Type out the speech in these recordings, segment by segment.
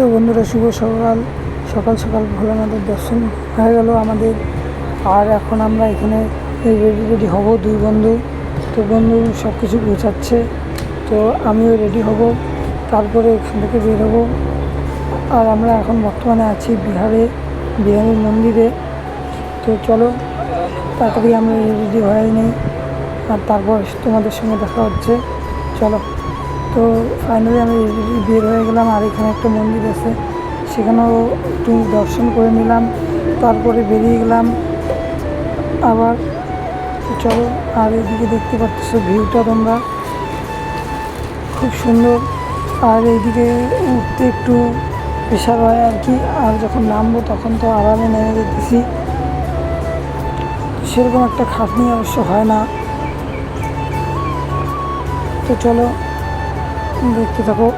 তো বন্ধুরা, শুভ সকাল। সকাল সকাল ভোলানাথের দর্শন হয়ে গেল আমাদের। আর এখন আমরা এখানে রেডি রেডি হব দুই বন্ধু। তো বন্ধু সব কিছু গোছাচ্ছে। তো আমিও রেডি হব। তারপরে এখান থেকে বের হব। আর আমরা এখন বর্তমানে আছি বিহারে, বিহারের মন্দিরে। তো চলো, তাড়াতাড়ি আমরা রেডি হয়ে নিই। আর তারপর তোমাদের সঙ্গে দেখা হচ্ছে। চলো। তো ফাইনালি আমি বের হয়ে গেলাম, আর এখানে একটা মন্দির আছে। সেখানেও একটু দর্শন করে নিলাম, তারপরে বেরিয়ে গেলাম। আবার চলো, আর এদিকে দেখতে পাচ্ছ ভিউটা তোমরা। খুব সুন্দর। আর এইদিকে উঠতে একটু প্রেশার হয় আর কি, আর যখন নামবো তখন তো আরামে নেমে যেতেছি। সেরকম একটা খাটনি অবশ্য হয় না। তো চলো দেখতে থাকো।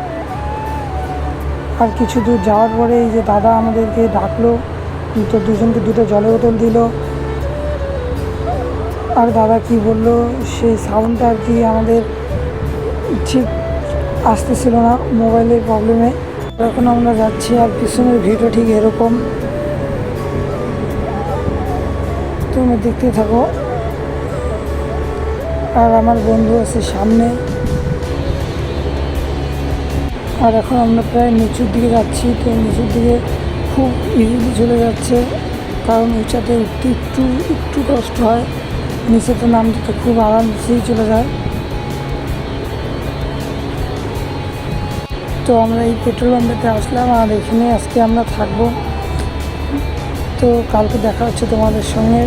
আর কিছু দূর যাওয়ার পরে এই যে দাদা আমাদেরকে ডাকলো তো দুজনকে দুটো জলের বোতল দিল। আর দাদা কি বলল, সেই সাউন্ডটা আর কি আমাদের ঠিক আসতেছিল না মোবাইলের প্রবলেমে এখন আমরা যাচ্ছি আর পিছনের ভিডিও ঠিক এরকম। তুমি দেখতে থাকো। আর আমার বন্ধু আছে সামনে। আর এখন আমরা প্রায় নিচুর দিকে যাচ্ছি, তো নিচুর দিকে খুব ইজিলি চলে যাচ্ছে, কারণ উঁচাতে উঠতে একটু একটু কষ্ট হয়। নিচেতে নামতে তো খুব আরামসেই চলে যায়। তো আমরা এই পেট্রোল পাম্পেতে আসলাম, আর এখানে আজকে আমরা থাকব। তো কালকে দেখা হচ্ছে তোমাদের সঙ্গে।